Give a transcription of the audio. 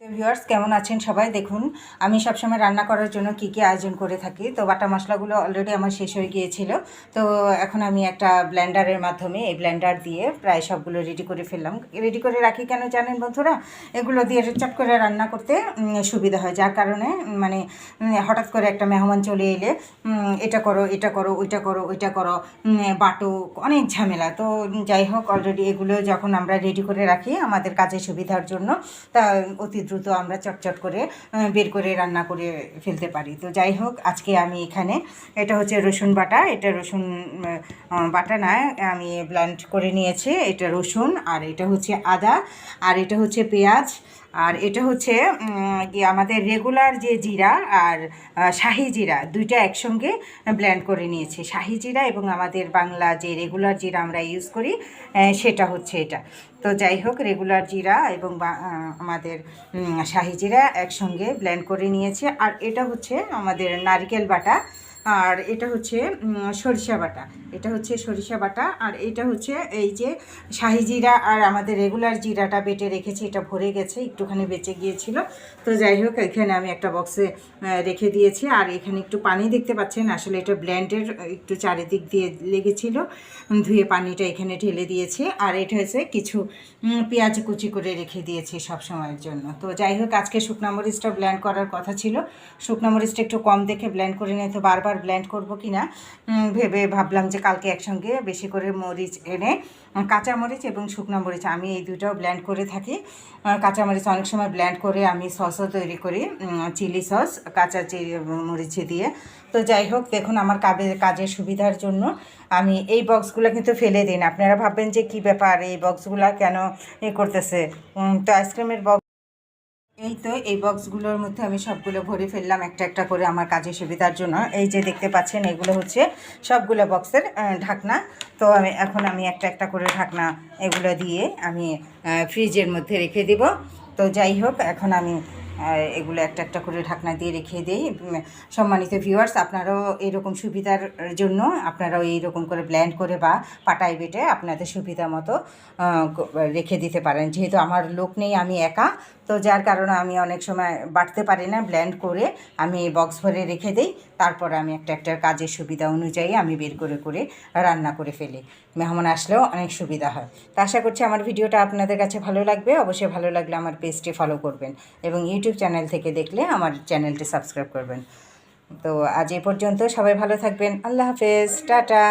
তো ভিউয়ার্স কেমন আছেন সবাই? দেখুন, আমি সবসময় রান্না করার জন্য কি কি আয়োজন করে থাকি। তো বাটা মশলাগুলো অলরেডি আমার শেষ হয়ে গিয়েছিল। তো এখন আমি একটা ব্ল্যান্ডারের মাধ্যমে এই ব্ল্যান্ডার দিয়ে প্রায় সবগুলো রেডি করে ফেললাম। রেডি করে রাখি কেন জানেন বন্ধুরা? এগুলো দিয়ে চট করে রান্না করতে সুবিধা হয়। যার কারণে মানে হঠাৎ করে একটা মেহমান চলে এলে এটা করো এটা করো, ওইটা করো ওইটা করো বাটো, অনেক ঝামেলা। তো যাই হোক অলরেডি এগুলো যখন আমরা রেডি করে রাখি আমাদের কাজের সুবিধার জন্য, তা অতি দ্রুত আমরা চটচট করে বের করে রান্না করে ফেলতে পারি। তো যাই হোক, আজকে আমি এখানে, এটা হচ্ছে রসুন বাটা। এটা রসুন বাটা না, আমি ব্ল্যান্ড করে নিয়েছি। এটা রসুন আর এটা হচ্ছে আদা। আর এটা হচ্ছে পেঁয়াজ। আর এটা হচ্ছে কি আমাদের রেগুলার যে জিরা আর শাহি জিরা, দুইটা একসঙ্গে ব্ল্যান্ড করে নিয়েছি। শাহি জিরা এবং আমাদের বাংলা যে রেগুলার জিরা আমরা ইউজ করি সেটা হচ্ছে এটা। তো যাই হোক রেগুলার জিরা এবং আমাদের শাহি জিরা একসঙ্গে ব্ল্যান্ড করে নিয়েছি। আর এটা হচ্ছে আমাদের নারকেল বাটা। আর এটা হচ্ছে সরিষা বাটা। এটা হচ্ছে সরিষা বাটা আর এটা হচ্ছে এই যে শাহি জিরা আর আমাদের রেগুলার জিরাটা বেটে রেখেছি, এটা ভরে গেছে, একটুখানি বেঁচে গিয়েছিল। তো যাই হোক, এখানে আমি একটা বক্সে রেখে দিয়েছি আর এখানে একটু পানি দেখতে পাচ্ছেন, আসলে এটা ব্ল্যান্ডের একটু চারিদিক দিয়ে লেগেছিল। ধুয়ে পানিটা এখানে ঢেলে দিয়েছি আর এটা হচ্ছে কিছু পেঁয়াজ কুচি করে রেখে দিয়েছি সব সময়ের জন্য। তো যাই হোক, আজকে শুকনা মরিচটা ব্ল্যান্ড করার কথা ছিল। শুকনা মরিচটা একটু কম দেখে ব্ল্যান্ড করে নিয়ে, তো বারবার ব্ল্যান্ড করব কি না ভেবে ভাবলাম যে কালকে একসঙ্গে বেশি করে মরিচ এনে উম, কাঁচা মরিচ এবং শুকনো মরিচ আমি এই দুটাও ব্ল্যান্ড করে থাকি। আহ, কাঁচা মরিচ অনেক সময় ব্ল্যান্ড করে আমি সসও তৈরি করি চিলি সস কাঁচা মরিচে দিয়ে। তো যাই হোক দেখুন আমার কাজে কাজের সুবিধার জন্য আমি এই বক্সগুলো কিন্তু ফেলে দিন আপনারা ভাববেন যে কি ব্যাপার এই বক্সগুলো কেন এ করতেছে? তো আইসক্রিমের বক্স এই তো, এই বক্সগুলোর মধ্যে আমি সবগুলো ভরে ফেললাম একটা একটা করে আমার কাজের সুবিধার জন্য। এই যে দেখতে পাচ্ছেন, এগুলো হচ্ছে সবগুলো বক্সের ঢাকনা। তো আমি, এখন আমি একটা একটা করে ঢাকনা এগুলো দিয়ে আমি ফ্রিজের মধ্যে রেখে দিব। তো যাই হোক, এখন আমি এগুলো একটা একটা করে ঢাকনা দিয়ে রেখে দিই। সম্মানিত ভিউয়ার্স আপনারাও এরকম সুবিধার জন্য, আপনারাও এইরকম করে ব্ল্যান্ড করে বা পাটাই বেটে আপনাদের সুবিধা মতো রেখে দিতে পারেন। যেহেতু আমার লোক নেই, আমি একা তো যার কারণে আমি অনেক সময় বাটতে পারি না ব্ল্যান্ড করে আমি বক্স ভরে রেখে দিই। তারপর আমি একটা একটা কাজের সুবিধা অনুযায়ী আমি বের করে করে রান্না করে ফেলি। মেহমান আসলেও অনেক সুবিধা হয়। তো আশা করছি আমার ভিডিওটা আপনাদের কাছে ভালো লাগবে। অবশ্যই ভালো লাগলে আমার পেজটি ফলো করবেন এবং ইউটিউব চ্যানেল থেকে দেখলে আমার চ্যানেলটি সাবস্ক্রাইব করবেন। তো আজ এই পর্যন্ত সবাই ভালো থাকবেন। আল্লাহ হাফেজ। টাটা।